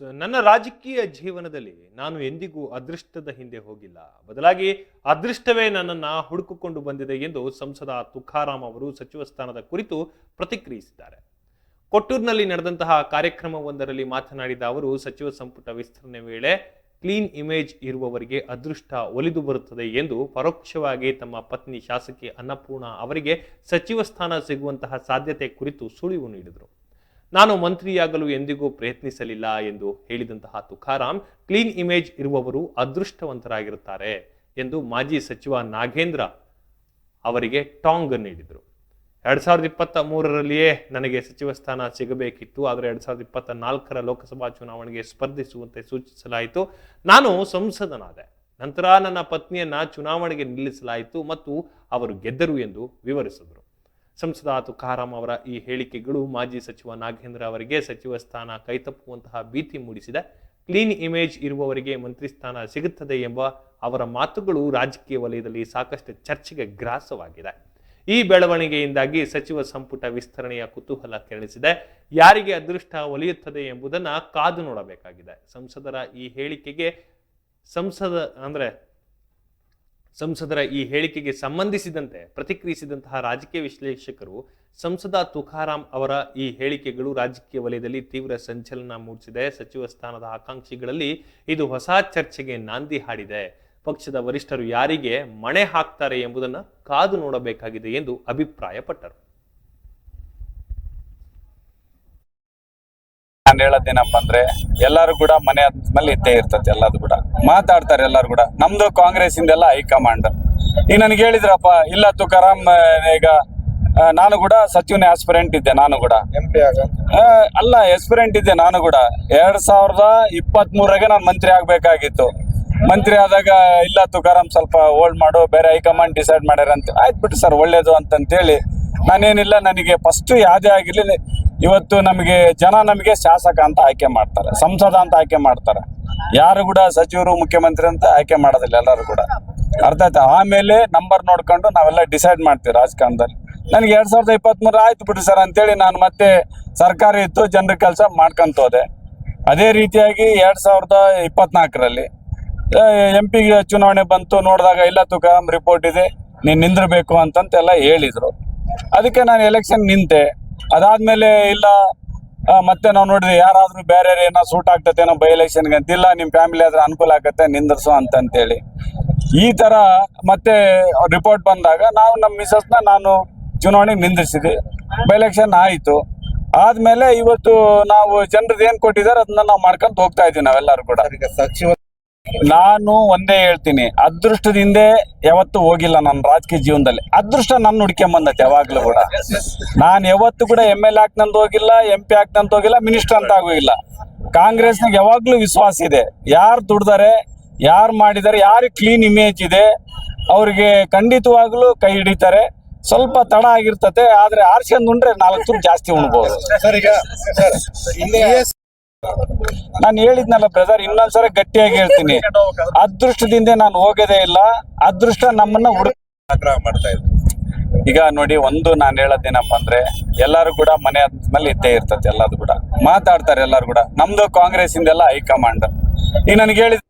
ನನ್ನ ರಾಜಕೀಯ ಜೀವನದಲ್ಲಿ ನಾನು ಎಂದಿಗೂ ಅದೃಷ್ಟದ ಹಿಂದೆ ಹೋಗಿಲ್ಲ. ಬದಲಾಗಿ ಅದೃಷ್ಟವೇ ನನ್ನನ್ನು ಹುಡುಕಿಕೊಂಡು ಬಂದಿದೆ ಎಂದು ಸಂಸದ ತುಕಾರಾಮ್ ಅವರು ಸಚಿವ ಸ್ಥಾನದ ಕುರಿತು ಪ್ರತಿಕ್ರಿಯಿಸಿದ್ದಾರೆ. ಕೊಟ್ಟೂರಿನಲ್ಲಿ ನಡೆದಂತಹ ಕಾರ್ಯಕ್ರಮವೊಂದರಲ್ಲಿ ಮಾತನಾಡಿದ ಅವರು, ಸಚಿವ ಸಂಪುಟ ವಿಸ್ತರಣೆ ವೇಳೆ ಕ್ಲೀನ್ ಇಮೇಜ್ ಇರುವವರಿಗೆ ಅದೃಷ್ಟ ಒಲಿದು ಬರುತ್ತದೆ ಎಂದು ಪರೋಕ್ಷವಾಗಿ ತಮ್ಮ ಪತ್ನಿ ಶಾಸಕಿ ಅನ್ನಪೂರ್ಣ ಅವರಿಗೆ ಸಚಿವ ಸ್ಥಾನ ಸಿಗುವಂತಹ ಸಾಧ್ಯತೆ ಕುರಿತು ಸುಳಿವು ನೀಡಿದರು. ನಾನು ಮಂತ್ರಿಯಾಗಲು ಎಂದಿಗೂ ಪ್ರಯತ್ನಿಸಲಿಲ್ಲ ಎಂದು ಹೇಳಿದಂತಹ ತುಕಾರಾಂ, ಕ್ಲೀನ್ ಇಮೇಜ್ ಇರುವವರು ಅದೃಷ್ಟವಂತರಾಗಿರುತ್ತಾರೆ ಎಂದು ಮಾಜಿ ಸಚಿವ ನಾಗೇಂದ್ರ ಅವರಿಗೆ ಟಾಂಗ್ ನೀಡಿದರು. ಎರಡ್ ಸಾವಿರದ ಇಪ್ಪತ್ತ ಮೂರರಲ್ಲಿಯೇ ನನಗೆ ಸಚಿವ ಸ್ಥಾನ ಸಿಗಬೇಕಿತ್ತು. ಆದರೆ ಎರಡ್ ಸಾವಿರದ ಇಪ್ಪತ್ತ ನಾಲ್ಕರ ಲೋಕಸಭಾ ಚುನಾವಣೆಗೆ ಸ್ಪರ್ಧಿಸುವಂತೆ ಸೂಚಿಸಲಾಯಿತು. ನಾನು ಸಂಸದನಾದೆ. ನಂತರ ನನ್ನ ಪತ್ನಿಯನ್ನ ಚುನಾವಣೆಗೆ ನಿಲ್ಲಿಸಲಾಯಿತು ಮತ್ತು ಅವರು ಗೆದ್ದರು ಎಂದು ವಿವರಿಸಿದರು. ಸಂಸದ ತುಕಾರಾಂ ಅವರ ಈ ಹೇಳಿಕೆಗಳು ಮಾಜಿ ಸಚಿವ ನಾಗೇಂದ್ರ ಅವರಿಗೆ ಸಚಿವ ಸ್ಥಾನ ಕೈತಪ್ಪುವಂತಹ ಭೀತಿ ಮೂಡಿಸಿದೆ. ಕ್ಲೀನ್ ಇಮೇಜ್ ಇರುವವರಿಗೆ ಮಂತ್ರಿ ಸ್ಥಾನ ಸಿಗುತ್ತದೆ ಎಂಬ ಅವರ ಮಾತುಗಳು ರಾಜಕೀಯ ವಲಯದಲ್ಲಿ ಸಾಕಷ್ಟು ಚರ್ಚೆಗೆ ಗ್ರಾಸವಾಗಿದೆ. ಈ ಬೆಳವಣಿಗೆಯಿಂದಾಗಿ ಸಚಿವ ಸಂಪುಟ ವಿಸ್ತರಣೆಯ ಕುತೂಹಲ ಕೆರಳಿಸಿದೆ. ಯಾರಿಗೆ ಅದೃಷ್ಟ ಒಲಿಯುತ್ತದೆ ಎಂಬುದನ್ನು ಕಾದು ನೋಡಬೇಕಾಗಿದೆ. ಸಂಸದರ ಈ ಹೇಳಿಕೆಗೆ ಸಂಸದ ಅಂದ್ರೆ ಸಂಸದರ ಈ ಹೇಳಿಕೆಗೆ ಸಂಬಂಧಿಸಿದಂತೆ ಪ್ರತಿಕ್ರಿಯಿಸಿದಂತಹ ರಾಜಕೀಯ ವಿಶ್ಲೇಷಕರು ಸಂಸದ ತುಕಾರಾಂ ಅವರ ಈ ಹೇಳಿಕೆಗಳು ರಾಜಕೀಯ ವಲಯದಲ್ಲಿ ತೀವ್ರ ಸಂಚಲನ ಮೂಡಿಸಿದೆ. ಸಚಿವ ಸ್ಥಾನದ ಆಕಾಂಕ್ಷಿಗಳಲ್ಲಿ ಇದು ಹೊಸ ಚರ್ಚೆಗೆ ನಾಂದಿ ಹಾಡಿದೆ. ಪಕ್ಷದ ವರಿಷ್ಠರು ಯಾರಿಗೆ ಮಣೆ ಹಾಕ್ತಾರೆ ಎಂಬುದನ್ನು ಕಾದು ನೋಡಬೇಕಾಗಿದೆ ಎಂದು ಅಭಿಪ್ರಾಯಪಟ್ಟರು. ನಾನು ಹೇಳೋದೇನಪ್ಪ ಅಂದ್ರೆ ಎಲ್ಲಾರು ಕೂಡ ಮನೆ ಮೇಲೆ ಇದ್ದೇ ಇರ್ತದೆ ಎಲ್ಲದು ಕೂಡ. ಮಾತಾಡ್ತಾರೆ ಎಲ್ಲಾರು ಕೂಡ. ನಮ್ದು ಕಾಂಗ್ರೆಸ್ ಇಂದೆಲ್ಲ ಹೈಕಮಾಂಡ್. ಈಗ ನನಗೆ ಹೇಳಿದ್ರಪ್ಪ ಇಲ್ಲ ತುಕಾರಾಮ್ ಈಗ ನಾನು ಕೂಡ ಸಚಿವನ ಆಸ್ಪಿರೆಂಟ್ ಇದ್ದೆ ನಾನು ಕೂಡ. ಅಲ್ಲ ಎಸ್ಪಿರೆಂಟ್ ಇದ್ದೆ ನಾನು ಕೂಡ. ಎರಡ್ ಸಾವಿರದ ಇಪ್ಪತ್ತ್ ಮೂರಾಗೆ ನಾನು ಮಂತ್ರಿ ಆಗ್ಬೇಕಾಗಿತ್ತು. ಮಂತ್ರಿ ಆದಾಗ ಇಲ್ಲ ತುಕಾರಾಮ್ ಸ್ವಲ್ಪ ಹೋಲ್ಡ್ ಮಾಡು ಬೇರೆ ಹೈಕಮಾಂಡ್ ಡಿಸೈಡ್ ಮಾಡ್ಯಾರ ಅಂತ ಆಯ್ತು ಬಿಟ್ಟು ಸರ್ ಒಳ್ಳೇದು ಅಂತಂತೇಳಿ. ನಾನೇನಿಲ್ಲ ನನಗೆ ಫಸ್ಟ್ ಯಾವುದೇ ಆಗಿರ್ಲಿ ಇವತ್ತು ನಮಗೆ ಜನ ನಮಗೆ ಶಾಸಕ ಅಂತ ಆಯ್ಕೆ ಮಾಡ್ತಾರೆ, ಸಂಸದ ಅಂತ ಆಯ್ಕೆ ಮಾಡ್ತಾರೆ. ಯಾರು ಕೂಡ ಸಚಿವರು, ಮುಖ್ಯಮಂತ್ರಿ ಅಂತ ಆಯ್ಕೆ ಮಾಡೋದಿಲ್ಲ ಎಲ್ಲರೂ ಕೂಡ. ಅರ್ಥ ಆಯ್ತಾ? ಆಮೇಲೆ ನಂಬರ್ ನೋಡ್ಕೊಂಡು ನಾವೆಲ್ಲ ಡಿಸೈಡ್ ಮಾಡ್ತೀವಿ ರಾಜಕಾರಣದಲ್ಲಿ. ನನಗೆ ಎರಡ್ ಸಾವಿರದ ಇಪ್ಪತ್ತ್ ಮೂರು ಆಯ್ತು ಬಿಡಿ ಸರ್ ಅಂತೇಳಿ ನಾನು ಮತ್ತೆ ಸರ್ಕಾರ ಇತ್ತು, ಜನರ ಕೆಲಸ ಮಾಡ್ಕೊಂತ ಹೋದೆ. ಅದೇ ರೀತಿಯಾಗಿ ಎರಡ್ ಸಾವಿರದ ಇಪ್ಪತ್ನಾಲ್ಕರಲ್ಲಿ ಎಂ ಪಿ ಚುನಾವಣೆ ಬಂತು, ನೋಡಿದಾಗ ಇಲ್ಲ ತುಕಾಂ ರಿಪೋರ್ಟ್ ಇದೆ, ನೀನು ನಿಂದಿರ್ಬೇಕು ಅಂತಂತೆಲ್ಲ ಹೇಳಿದರು. ಅದಕ್ಕೆ ನಾನು ಎಲೆಕ್ಷನ್ ನಿಂತೆ ಅದಾದ್ಮೇಲೆ ಇಲ್ಲ ಮತ್ತೆ ನಾವು ನೋಡಿದ್ವಿ, ಯಾರಾದ್ರೂ ಬೇರೆ ಏನೋ ಸೂಟ್ ಆಗ್ತತೆ, ಏನೋ ಬೈ ಎಲೆಕ್ಷನ್ಗೆ ಅಂತಿಲ್ಲ, ನಿಮ್ ಫ್ಯಾಮಿಲಿ ಆದ್ರೆ ಅನುಕೂಲ ಆಗತ್ತೆ, ನಿಂದಿರ್ಸು ಅಂತಂತೇಳಿ. ಈ ತರ ಮತ್ತೆ ರಿಪೋರ್ಟ್ ಬಂದಾಗ ನಾವು ನಮ್ಮ ಮಿಸಸ್ನ ನಾನು ಚುನಾವಣೆಗೆ ನಿಂದಿರ್ಸಿದ್ವಿ. ಬೈ ಎಲೆಕ್ಷನ್ ಆಯ್ತು. ಆದ್ಮೇಲೆ ಇವತ್ತು ನಾವು ಜನರದ್ದು ಏನ್ ಕೊಟ್ಟಿದ್ದಾರೆ, ಅದನ್ನ ನಾವು ಮಾಡ್ಕೊಂತ ಹೋಗ್ತಾ ಇದೀವಿ ನಾವೆಲ್ಲರೂ ಕೂಡ. ಸಚಿವ ನಾನು ಒಂದೇ ಹೇಳ್ತೀನಿ, ಅದೃಷ್ಟದಿಂದ ಯಾವತ್ತೂ ಹೋಗಿಲ್ಲ ನನ್ನ ರಾಜಕೀಯ ಜೀವನದಲ್ಲಿ. ಅದೃಷ್ಟ ನನ್ನ ಹುಡ್ಕೊಂಡ್ ಬಂದತ್ತೆ ಯಾವಾಗ್ಲೂ ಕೂಡ. ನಾನು ಯಾವತ್ತು ಕೂಡ ಎಂ ಎಲ್ ಹಾಕ್ನಂತ ಹೋಗಿಲ್ಲ ಎಂ ಪಿ ಹೋಗಿಲ್ಲ ಮಿನಿಸ್ಟರ್ ಅಂತ ಆಗೋಗಿಲ್ಲ. ಕಾಂಗ್ರೆಸ್ನಾಗ ಯಾವಾಗ್ಲೂ ವಿಶ್ವಾಸ ಇದೆ. ಯಾರು ದುಡ್ದಾರೆ, ಯಾರು ಮಾಡಿದ್ದಾರೆ ಯಾರು ಕ್ಲೀನ್ ಇಮೇಜ್ ಇದೆ, ಅವ್ರಿಗೆ ಖಂಡಿತವಾಗ್ಲೂ ಕೈ ಹಿಡಿತಾರೆ. ಸ್ವಲ್ಪ ತಡ ಆಗಿರ್ತತೆ, ಆದ್ರೆ ಆರ್ಸ್ಕೊಂಡ್ ಉಂಡ್ರೆ ನಾಲ್ಕು ತುತ್ತು ಜಾಸ್ತಿ ಉಣ್ಬೋದು. ನಾನು ಹೇಳಿದ್ನಲ್ಲ ಬ್ರದರ್ ಇನ್ನೊಂದ್ಸಲ ಗಟ್ಟಿಯಾಗಿ ಹೇಳ್ತೀನಿ. ಅದೃಷ್ಟದಿಂದ ನಾನು ಹೋಗೋದೇ ಇಲ್ಲ. ಅದೃಷ್ಟ ನಮ್ಮನ್ನ ಹುಡುಕ ಆಗ್ರಹ ಮಾಡ್ತಾ ಇದ್ರು. ಈಗ ನೋಡಿ ಒಂದು ನಾನು ಹೇಳೋದೇನಪ್ಪ ಅಂದ್ರೆ ಎಲ್ಲಾರು ಕೂಡ ಮನೆ ಮೇಲೆ ಇದ್ದೇ ಇರ್ತದೆ ಎಲ್ಲದೂ ಕೂಡ. ಮಾತಾಡ್ತಾರೆ ಎಲ್ಲಾರು ಕೂಡ. ನಮ್ದು ಕಾಂಗ್ರೆಸ್ ಇಂದೆಲ್ಲ ಹೈಕಮಾಂಡ್. ಈಗ ನನಗೆ ಹೇಳಿದ